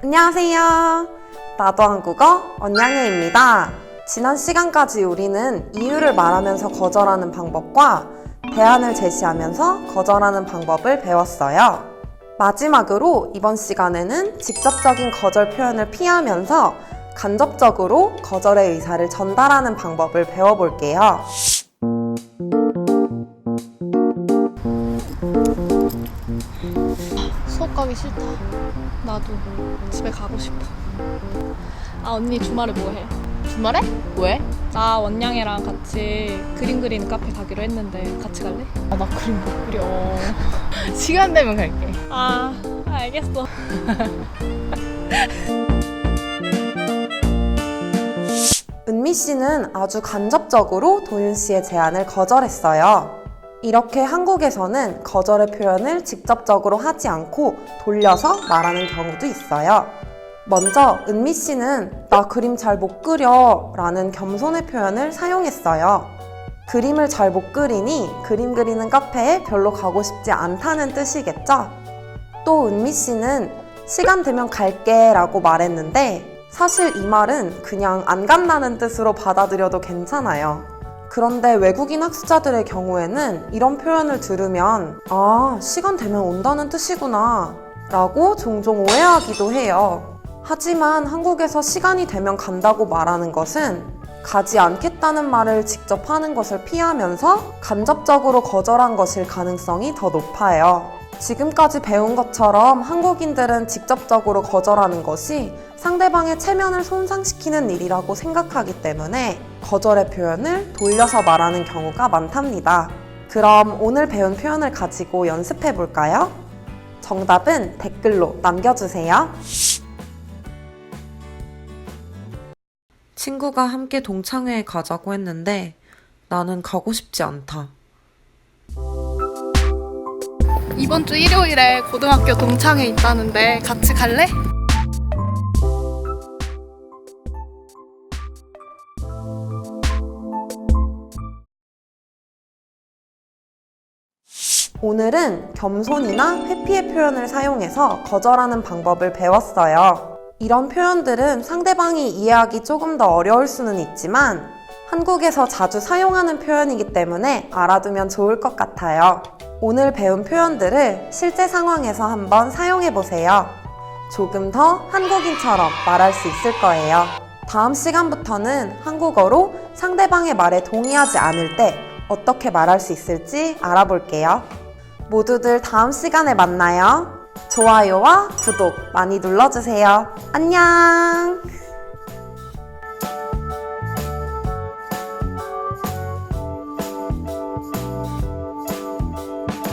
안녕하세요. 나도 한국어 언양혜입니다. 지난 시간까지 우리는 이유를 말하면서 거절하는 방법과 대안을 제시하면서 거절하는 방법을 배웠어요. 마지막으로 이번 시간에는 직접적인 거절 표현을 피하면서 간접적으로 거절의 의사를 전달하는 방법을 배워볼게요. 가기 싫다. 나도 집에 가고 싶어. 아 언니 주말에 뭐 해? 주말에? 왜? 나 원양이랑 같이 그림 그리는 카페 가기로 했는데 같이 갈래? 아 나 그림 못 그려. 시간 되면 갈게. 아 알겠어. 은미 씨는 아주 간접적으로 도윤 씨의 제안을 거절했어요. 이렇게 한국에서는 거절의 표현을 직접적으로 하지 않고 돌려서 말하는 경우도 있어요. 먼저 은미 씨는 나 그림 잘 못 그려 라는 겸손의 표현을 사용했어요. 그림을 잘 못 그리니 그림 그리는 카페에 별로 가고 싶지 않다는 뜻이겠죠? 또 은미 씨는 시간 되면 갈게 라고 말했는데 사실 이 말은 그냥 안 간다는 뜻으로 받아들여도 괜찮아요. 그런데 외국인 학습자들의 경우에는 이런 표현을 들으면 아, 시간 되면 온다는 뜻이구나 라고 종종 오해하기도 해요. 하지만 한국에서 시간이 되면 간다고 말하는 것은 가지 않겠다는 말을 직접 하는 것을 피하면서 간접적으로 거절한 것일 가능성이 더 높아요. 지금까지 배운 것처럼 한국인들은 직접적으로 거절하는 것이 상대방의 체면을 손상시키는 일이라고 생각하기 때문에 거절의 표현을 돌려서 말하는 경우가 많답니다. 그럼 오늘 배운 표현을 가지고 연습해 볼까요? 정답은 댓글로 남겨주세요. 친구가 함께 동창회에 가자고 했는데 나는 가고 싶지 않다. 이번 주 일요일에 고등학교 동창회 있다는데 같이 갈래? 오늘은 겸손이나 회피의 표현을 사용해서 거절하는 방법을 배웠어요. 이런 표현들은 상대방이 이해하기 조금 더 어려울 수는 있지만 한국에서 자주 사용하는 표현이기 때문에 알아두면 좋을 것 같아요. 오늘 배운 표현들을 실제 상황에서 한번 사용해 보세요. 조금 더 한국인처럼 말할 수 있을 거예요. 다음 시간부터는 한국어로 상대방의 말에 동의하지 않을 때 어떻게 말할 수 있을지 알아볼게요. 모두들 다음 시간에 만나요. 좋아요와 구독 많이 눌러주세요. 안녕!